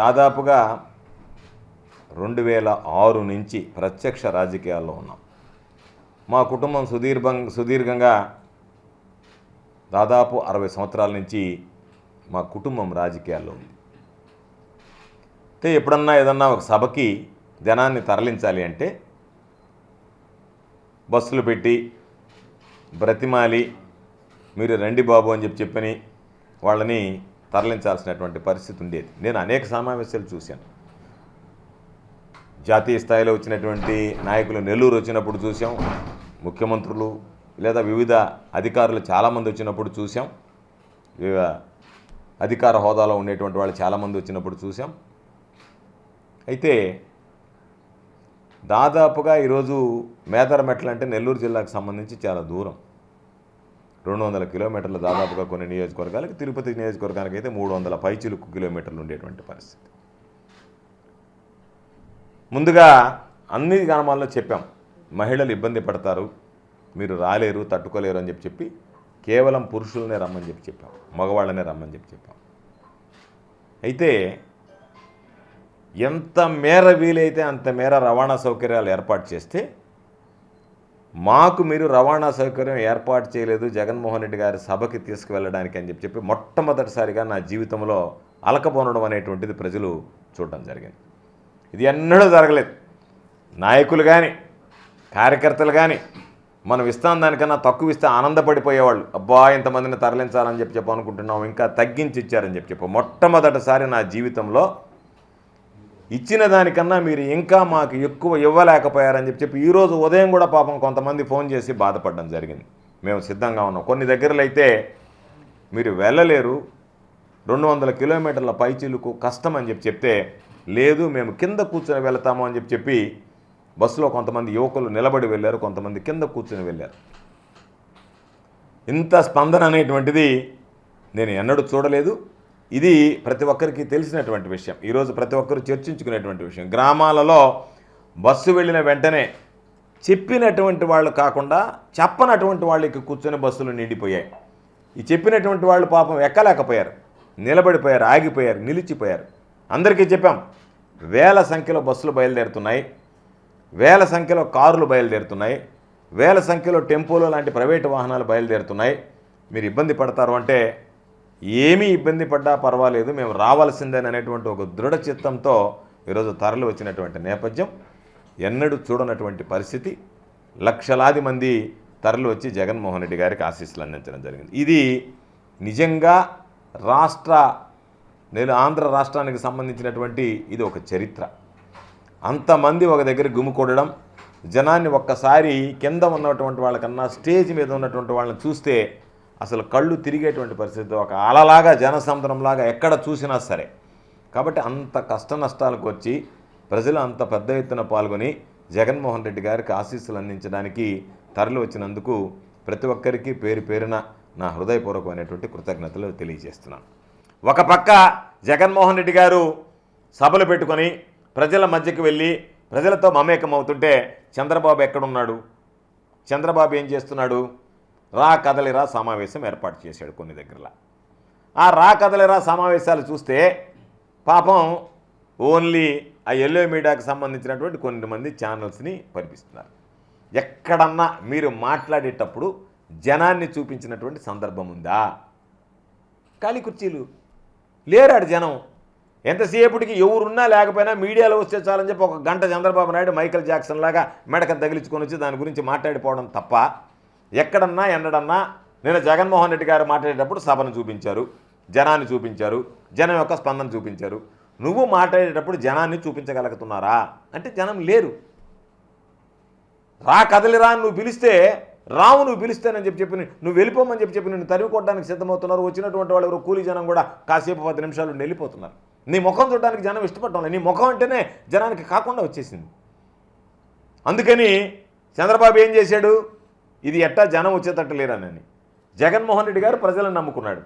దాదాపుగా రెండు వేల ఆరు నుంచి ప్రత్యక్ష రాజకీయాల్లో ఉన్నాం. మా కుటుంబం సుదీర్ఘం సుదీర్ఘంగా దాదాపు అరవై సంవత్సరాల నుంచి మా కుటుంబం రాజకీయాల్లో ఉంది. అయితే ఎప్పుడన్నా ఏదన్నా ఒక సభకి జనాన్ని తరలించాలి అంటే బస్సులు పెట్టి బ్రతిమాలి మీరు రండి బాబు అని చెప్పి చెప్పని వాళ్ళని తరలించాల్సినటువంటి పరిస్థితి ఉండేది. నేను అనేక సమావేశాలు చూశాను. జాతీయ స్థాయిలో వచ్చినటువంటి నాయకులు నెల్లూరు వచ్చినప్పుడు చూసాం ముఖ్యమంత్రులు లేదా వివిధ అధికారులు చాలామంది వచ్చినప్పుడు చూసాం వివిధ అధికార హోదాలో ఉండేటువంటి వాళ్ళు చాలామంది వచ్చినప్పుడు చూసాం అయితే దాదాపుగా ఈరోజు మేదరమెట్ల అంటే నెల్లూరు జిల్లాకు సంబంధించి చాలా దూరం. రెండు వందల కిలోమీటర్లు దాదాపుగా కొన్ని నియోజకవర్గాలకు తిరుపతి నియోజకవర్గానికి అయితే మూడు వందల పైచిలుకు కిలోమీటర్లు ఉండేటువంటి పరిస్థితి. ముందుగా అన్ని గ్రామాల్లో చెప్పాం మహిళలు ఇబ్బంది పడతారు మీరు రాలేరు తట్టుకోలేరు అని చెప్పి చెప్పి కేవలం పురుషులనే రమ్మని చెప్పి చెప్పాం మగవాళ్ళనే రమ్మని చెప్పి చెప్పాం. అయితే ఎంత మేర వీలైతే అంత మేర రవాణా సౌకర్యాలు ఏర్పాటు చేస్తే మాకు మీరు రవాణా సౌకర్యం ఏర్పాటు చేయలేదు జగన్మోహన్ రెడ్డి గారి సభకి తీసుకువెళ్ళడానికి అని చెప్పి మొట్టమొదటిసారిగా నా జీవితంలో అలకపోనడం అనేటువంటిది ప్రజలు చూడడం జరిగింది. ఇది ఎన్నడూ జరగలేదు. నాయకులు కానీ కార్యకర్తలు కానీ మనం ఇస్తాం దానికన్నా తక్కువ ఇస్తే ఆనందపడిపోయేవాళ్ళు. అబ్బా ఇంతమందిని తరలించాలని చెప్పి చెప్పనుకుంటున్నాం ఇంకా తగ్గించి ఇచ్చారని చెప్పి చెప్పు. మొట్టమొదటిసారి నా జీవితంలో ఇచ్చిన దానికన్నా మీరు ఇంకా మాకు ఎక్కువ ఇవ్వలేకపోయారని చెప్పి చెప్పి ఈరోజు ఉదయం కూడా పాపం కొంతమంది ఫోన్ చేసి బాధపడడం జరిగింది. మేము సిద్ధంగా ఉన్నాం. కొన్ని దగ్గరలో అయితే మీరు వెళ్ళలేరు. రెండు వందల కిలోమీటర్ల పైచీలకు కష్టం అని చెప్పి చెప్తే లేదు మేము కింద కూర్చొని వెళతాము అని చెప్పి చెప్పి బస్సులో కొంతమంది యువకులు నిలబడి వెళ్ళారు. కొంతమంది కింద కూర్చొని వెళ్ళారు. ఇంత స్పందన అనేటువంటిది నేను ఎన్నడూ చూడలేదు. ఇది ప్రతి ఒక్కరికి తెలిసినటువంటి విషయం. ఈరోజు ప్రతి ఒక్కరు చర్చించుకునేటువంటి విషయం. గ్రామాలలో బస్సు వెళ్ళిన వెంటనే చెప్పినటువంటి వాళ్ళు కాకుండా చెప్పనటువంటి వాళ్ళకి కూర్చొని బస్సులు నిండిపోయాయి. ఈ చెప్పినటువంటి వాళ్ళు పాపం ఎక్కలేకపోయారు. నిలబడిపోయారు ఆగిపోయారు నిలిచిపోయారు. అందరికీ చెప్పాం వేల సంఖ్యలో బస్సులు బయలుదేరుతున్నాయి వేల సంఖ్యలో కారులు బయలుదేరుతున్నాయి వేల సంఖ్యలో టెంపోలు లాంటి ప్రైవేటు వాహనాలు బయలుదేరుతున్నాయి. మీరు ఇబ్బంది పడతారు అంటే ఏమీ ఇబ్బంది పడ్డా పర్వాలేదు మేము రావాల్సిందేననేటువంటి ఒక దృఢ చిత్తంతో ఈరోజు తరలి వచ్చినటువంటి నేపథ్యం. ఎన్నడూ చూడనటువంటి పరిస్థితి. లక్షలాది మంది తరలి వచ్చి జగన్మోహన్ రెడ్డి గారికి ఆశీస్సులు అందించడం జరిగింది. ఇది నిజంగా రాష్ట్ర నేను ఆంధ్ర రాష్ట్రానికి సంబంధించినటువంటి ఇది ఒక చరిత్ర. అంతమంది ఒక దగ్గర గుమికూడడం జనాన్ని ఒక్కసారి కింద ఉన్నటువంటి వాళ్ళకన్నా స్టేజ్ మీద ఉన్నటువంటి వాళ్ళని చూస్తే అసలు కళ్ళు తిరిగేటువంటి పరిస్థితి ఒక అలలాగా జనసముద్రంలాగా ఎక్కడ చూసినా సరే. కాబట్టి అంత కష్ట నష్టాలకు వచ్చి ప్రజలు అంత పెద్ద ఎత్తున పాల్గొని జగన్మోహన్ రెడ్డి గారికి ఆశీస్సులు అందించడానికి తరలి వచ్చినందుకు ప్రతి ఒక్కరికి పేరు పేరున నా హృదయపూర్వకమైనటువంటి కృతజ్ఞతలు తెలియజేస్తున్నాను. ఒక పక్క జగన్మోహన్ రెడ్డి గారు సభలు పెట్టుకొని ప్రజల మధ్యకి వెళ్ళి ప్రజలతో మమేకం అవుతుంటే చంద్రబాబు ఎక్కడున్నాడు? చంద్రబాబు ఏం చేస్తున్నాడు? రా కదలిరా సమావేశం ఏర్పాటు చేశాడు కొన్ని దగ్గరలో. ఆ రా కదలిరా సమావేశాలు చూస్తే పాపం ఓన్లీ ఆ ఎల్లో మీడియాకు సంబంధించినటువంటి కొన్ని మంది ఛానల్స్ని పరిపిస్తున్నారు. ఎక్కడన్నా మీరు మాట్లాడేటప్పుడు జనాన్ని చూపించినటువంటి సందర్భం ఉందా? ఖాళీ కుర్చీలు. లేరాడు జనం. ఎంతసేపటికి ఎవరున్నా లేకపోయినా మీడియాలో వస్తే చాలని చెప్పి ఒక గంట చంద్రబాబు నాయుడు మైకేల్ జాక్సన్ లాగా మెడకం తగిలించుకొని వచ్చి దాని గురించి మాట్లాడిపోవడం తప్ప ఎక్కడన్నా ఎన్నడన్నా నేను జగన్మోహన్ రెడ్డి గారు మాట్లాడేటప్పుడు సభను చూపించారు జనాన్ని చూపించారు జనం యొక్క స్పందన చూపించారు. నువ్వు మాట్లాడేటప్పుడు జనాన్ని చూపించగలుగుతున్నారా? అంటే జనం లేరు. రా కదలిరా నువ్వు పిలిస్తే రావు నువ్వు పిలిస్తేనని చెప్పి చెప్పి నువ్వు వెళ్ళిపోమని చెప్పి చెప్పి నిన్ను తరిమి కొట్టడానికి సిద్ధమవుతున్నారు. వచ్చినటువంటి వాళ్ళు ఎవరు కూలీ జనం కూడా కాసేపు పది నిమిషాలు వెళ్ళిపోతున్నారు. నీ ముఖం చూడడానికి జనం ఇష్టపడటం నీ ముఖం అంటేనే జనానికి కాకుండా వచ్చేసింది. అందుకని చంద్రబాబు ఏం చేశాడు? ఇది ఎట్టా జనం వచ్చేటట్టు లేరనని జగన్మోహన్ రెడ్డి గారు ప్రజలను నమ్ముకున్నాడు.